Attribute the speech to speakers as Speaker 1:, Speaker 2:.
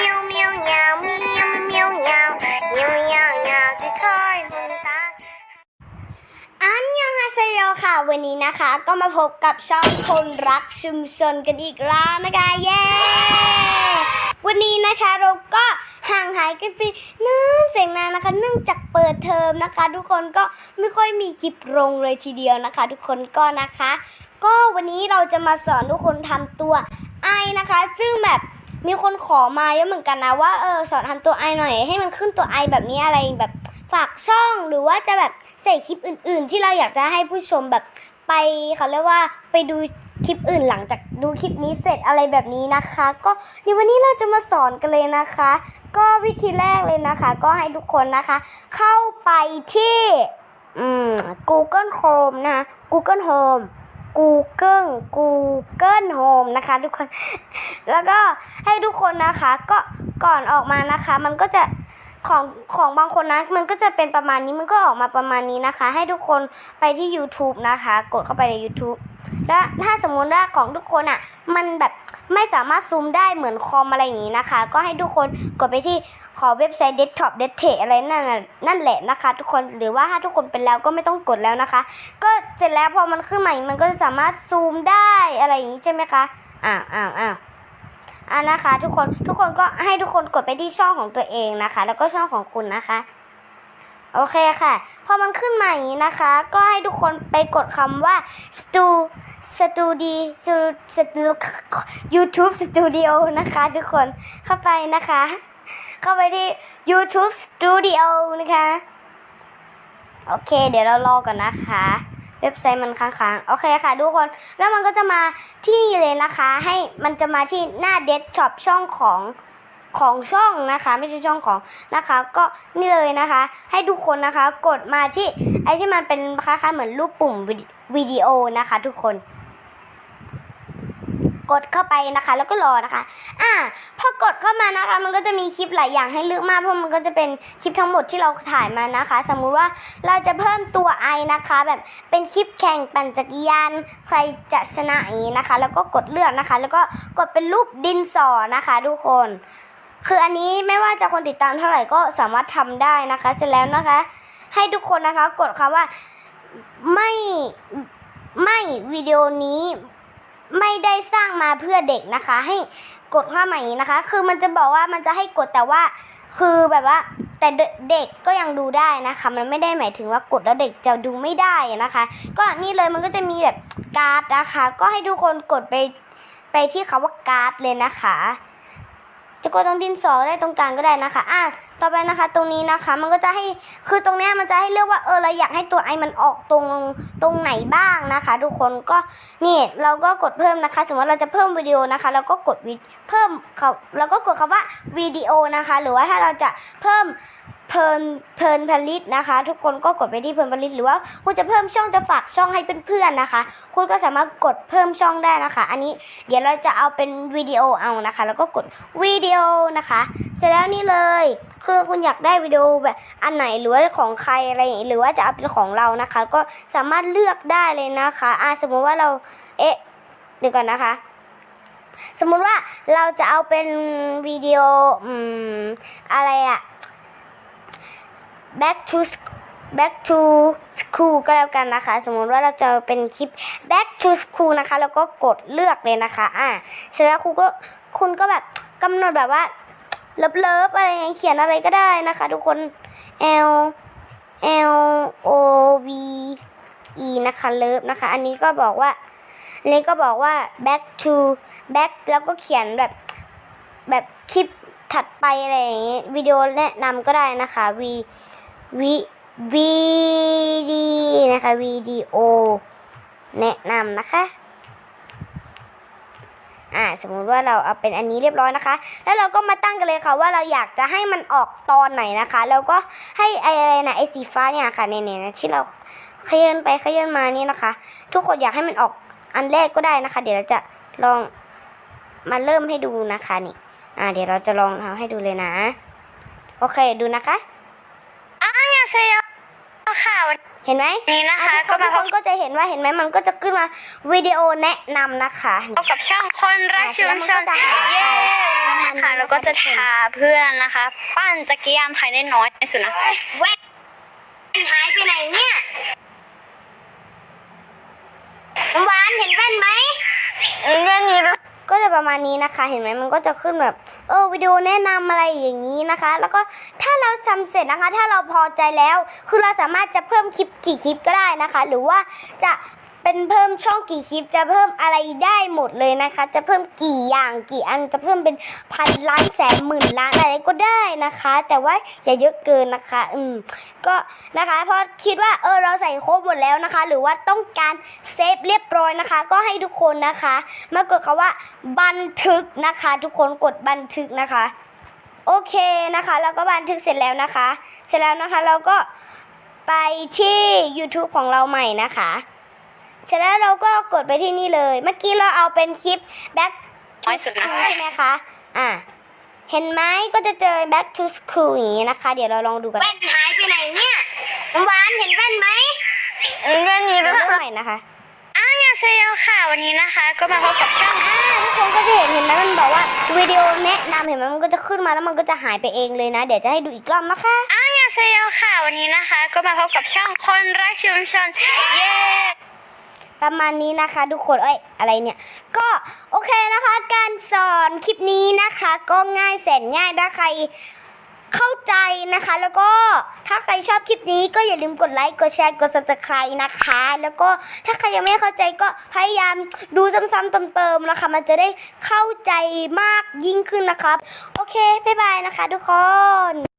Speaker 1: miêu miêu nhào miêu miêu nhào miêu nhào nhào สิคอยหุนตาอันยังฮาเซโยค่ะ วันนี้นะคะ ก็มาพบกับช่องคนรักชุมชนกันอีกแล้วนะคะเย้วันนี้นะคะเราก็ห่างหายกันไปนานเสียงนานนะคะเนื่องจากเปิดเทอมนะคะ ทุกคนก็ไม่ค่อยมีคลิปลงเลยทีเดียวนะคะ ทุกคนก็นะคะ ก็วันนี้เราจะมาสอนทุกคนทำตัวไอนะคะ ซึ่งแบบ มีคนขอมาเยอะเหมือนกันนะว่าเออสอนทำตัวไอหน่อย ให้มันขึ้นตัวไอแบบนี้อะไรแบบฝากช่องหรือว่าจะแบบใส่คลิปอื่น ๆ ที่เราอยากจะให้ผู้ชมแบบไปเขาเรียกว่าไปดูคลิปอื่นหลังจากดูคลิปนี้เสร็จอะไรแบบนี้นะคะ ก็ในวันนี้เราจะมาสอนกันเลยนะคะ ก็วิธีแรกเลยนะคะ ก็ให้ทุกคนนะคะ เข้าไปที่อืม Google Chrome นะคะ Google Home Google Google Home นะคะทุกคน แล้วก็ให้ทุกคนนะคะก็ก่อนออกมานะคะ มันก็จะของของบางคนนะมันก็จะเป็นประมาณนี้มันก็ออกมาประมาณนี้นะคะ ให้ทุกคนไปที่ YouTube นะคะ กดเข้าไปใน YouTube แล้วถ้าสมมติว่าของทุกคนอะ มันแบบ ไม่สามารถซูมได้เหมือนคอมอะไรอย่างนี้นะคะ ก็ให้ทุกคนกดไปที่ขอเว็บไซต์ desktop d e t a อะไรนั่นนั่นแหละนะคะ ทุกคนหรือว่าถ้าทุกคนเป็นแล้วก็ไม่ต้องกดแล้วนะคะ ก็เสร็จแล้วพอมันขึ้นมาอีกมันก็จะสามารถซูมได้อะไรอย่างนี้ใช่ไหมคะอ้าวอ้าวอ้าวอ่านะคะ ทุกคนทุกคนก็ให้ทุกคนกดไปที่ช่องของตัวเองนะคะ แล้วก็ช่องของคุณนะคะ โอเคค่ะ พอมันขึ้นมาอย่างนี้นะคะ ก็ให้ทุกคนไปกดคำว่า stu studi stu YouTube Studio นะคะ ทุกคนเข้าไปนะคะ เข้าไปที่ YouTube Studio นะคะ โอเค เดี๋ยวเรารอก่อนนะคะเว็บไซต์มันค้างๆ โอเคค่ะทุกคน แล้วมันก็จะมาที่นี่เลยนะคะ ให้มันจะมาที่หน้าเดสก์ช็อปช่องของ ของช่องนะคะ ไม่ใช่ช่องของนะคะ ก็นี่เลยนะคะ ให้ทุกคนนะคะ กดมาที่ไอ้ที่มันเป็นคล้ายๆเหมือนรูปปุ่มวิดีโอนะคะ ทุกคน กดเข้าไปนะคะ แล้วก็รอนะคะ อ่าพอกดเข้ามานะคะ มันก็จะมีคลิปหลายอย่างให้เลือกมากเพราะมันก็จะเป็นคลิปทั้งหมดที่เราถ่ายมานะคะ สมมุติว่าเราจะเพิ่มตัวไอนะคะ แบบเป็นคลิปแข่งปั่นจักรยานใครจะชนะอย่างนี้นะคะ แล้วก็กดเลือกนะคะ แล้วก็กดเป็นรูปดินสอนะคะ ทุกคน คืออันนี้ไม่ว่าจะคนติดตามเท่าไหร่ก็สามารถทำได้นะคะ เสร็จแล้วนะคะ ให้ทุกคนนะคะกดคำว่าไม่ไม่วิดีโอนี้ไม่ได้สร้างมาเพื่อเด็กนะคะ ให้กดเข้ามาอย่างนี้นะคะ คือมันจะบอกว่ามันจะให้กดแต่ว่า คือแบบว่า แต่เด็กก็ยังดูได้นะคะ มันไม่ได้หมายถึงว่ากดแล้วเด็กจะดูไม่ได้นะคะ ก็นี่เลยมันก็จะมีแบบการ์ดนะคะ ก็ให้ทุกคนกดไปไปที่คาว่าการ์ดเลยนะคะ กดตรงดินสอได้ตรงกลางก็ได้นะคะอะต่อไปนะคะตรงนี้นะคะมันก็จะให้คือตรงนี้มันจะให้เลือกว่าเออเราอยากให้ตัวไอมันออกตรงตรงไหนบ้างนะคะ ทุกคนก็นี่เราก็กดเพิ่มนะคะ สมมติเราจะเพิ่มวิดีโอนะคะเราก็กดวิเพิ่มเขาเราก็กดคำว่าวิดีโอนะคะ หรือว่าถ้าเราจะเพิ่ม เพลินเพลินผลิตนะคะ ทุกคนก็กดไปที่เพลินผลิต หรือว่าคุณจะเพิ่มช่องจะฝากช่องให้เพื่อนๆนะคะ คุณก็สามารถกดเพิ่มช่องได้นะคะ อันนี้เดี๋ยวเราจะเอาเป็นวิดีโอเอานะคะ แล้วก็กดวิดีโอนะคะ เสร็จแล้วนี่เลย คือคุณอยากได้วิดีโอแบบอันไหนหรือว่าของใครอะไรอย่างนี้หรือว่าจะเอาเป็นของเรานะคะ ก็สามารถเลือกได้เลยนะคะอ่าสมมุติว่าเราเอ๊ะเดี๋ยวก่อนนะคะสมมุติว่าเราจะเอาเป็นวิดีโอ อืม อะไรอะ back to back to school ก็แล้วกันนะคะ สมมติว่าเราจะเป็นคลิป back to school นะคะ แล้วก็กดเลือกเลยนะคะ อ่าเสร็จแล้วครูก็คุณก็แบบกำหนดแบบว่าเลิฟเลิฟอะไรอย่างเงี้ยเขียนอะไรก็ได้นะคะ ทุกคน L L O V E นะคะเลิฟนะคะ อันนี้ก็บอกว่าอันนี้ก็บอกว่า back to back แล้วก็เขียนแบบแบบคลิปถัดไปอะไรอย่างงี้วิดีโอแนะนำก็ได้นะคะ V วิวีดีนะคะวิดีโอ แนะนำนะคะอ่าสมมุติว่าเราเอาเป็นอันนี้เรียบร้อยนะคะ แล้วเราก็มาตั้งกันเลยค่ะว่าเราอยากจะให้มันออกตอนไหนนะคะ แล้วก็ให้ไออะไรนะไอสีฟ้าเนี่ยค่ะเนี่ยนะที่เราขยันไปขยันมานี่นะคะ ทุกคนอยากให้มันออกอันแรกก็ได้นะคะ เดี๋ยวเราจะลองมาเริ่มให้ดูนะคะนี่อ่าเดี๋ยวเราจะลองทำให้ดูเลยนะ โอเคดูนะคะ
Speaker 2: เซโยค่ะวัน
Speaker 1: เห็นไหม
Speaker 2: นี้นะคะ
Speaker 1: อ่
Speaker 2: ก็
Speaker 1: ทุ
Speaker 2: มากพ
Speaker 1: ค
Speaker 2: บ
Speaker 1: นก็จะเห็นว่าเห็นไหมมันก็จะขึ้นมาวิดีโอแนะนำนะคะ
Speaker 2: กับช่องคนรักชุมชน
Speaker 1: อ่าแล้วมันก็จะหายไป
Speaker 2: เย้
Speaker 1: มาณนี้
Speaker 2: ค่ะ
Speaker 1: น
Speaker 2: แล้วก็จะ
Speaker 1: ทุคน
Speaker 2: ทาเพื่อนนะคะ ปั้นจักรยานภายได้น้อยที่สุดนะ
Speaker 1: แว่นหายไปไหนเนี่ยน้ำหวานเห็นแว่นไหม
Speaker 2: เรื่องนี้รู้
Speaker 1: ก็ จะประมาณนี้นะคะ เห็นไหมมันก็จะขึ้นแบบเออวิดีโอแนะนำอะไรอย่างนี้นะคะ แล้วก็ถ้าเราทำเสร็จนะคะ ถ้าเราพอใจแล้ว คือเราสามารถจะเพิ่มคลิปกี่คลิปก็ได้นะคะ หรือว่าจะ เป็นเพิ่มช่องกี่คลิปจะเพิ่มอะไรได้หมดเลยนะคะ จะเพิ่มกี่อย่างกี่อันจะเพิ่มเป็นพันล้านแสนหมื่นล้านอะไรก็ได้นะคะ แต่ว่าอย่าเยอะเกินนะคะ อืมก็นะคะพอคิดว่าเออเราใส่ครบหมดแล้วนะคะ หรือว่าต้องการเซฟเรียบร้อยนะคะ ก็ให้ทุกคนนะคะ มากดคำว่าบันทึกนะคะ ทุกคนกดบันทึกนะคะ โอเคนะคะแล้วก็บันทึกเสร็จแล้วนะคะ เสร็จแล้วนะคะเราก็ไปที่ YouTube ของเราใหม่นะคะ เสร็จแล้วเราก็กดไปที่นี่เลย เมื่อกี้เราเอาเป็นคลิป back
Speaker 2: น้อ
Speaker 1: to
Speaker 2: ยสุดนะ
Speaker 1: school ใช่ไหมคะ อะเห็นไหมก็จะเจอ back to school อย่างนี้นะคะ เดี๋ยวเราลองดูกันแว่นหายไปไหนเนี่ยน้ำหวานเห็นแว่นไหม
Speaker 2: เรื่องนี้
Speaker 1: เริ่
Speaker 2: รู้
Speaker 1: มใหม่นะคะ
Speaker 2: อ้างยาเซลค่ะ วันนี้นะคะ ก็มาพบกับช่อง
Speaker 1: อ่าทุกคนก็จะเห็นเห็นไหมมันบอกว่าวิดีโอแนะนำเห็นไหมมันก็จะขึ้นมาแล้วมันก็จะหายไปเองเลยนะ เดี๋ยวจะให้ดูอีกรอบนะคะ
Speaker 2: อ้างยาเซลค่ะ วันนี้นะคะ ก็มาพบกับช่องคนรักชุมชน เย้
Speaker 1: ประมาณนี้นะคะทุกคนเอ้ยอะไรเนี่ย ก็โอเคนะคะ การสอนคลิปนี้นะคะ ก็ง่ายแสนง่ายถ้าใครเข้าใจนะคะ แล้วก็ถ้าใครชอบคลิปนี้ก็อย่าลืมกดไลค์กดแชร์กด subscribe นะคะ แล้วก็ถ้าใครยังไม่เข้าใจก็พยายามดูซ้ำๆเติมๆนะคะ มันจะได้เข้าใจมากยิ่งขึ้นนะครับ โอเคบ๊ายบายนะคะทุกคน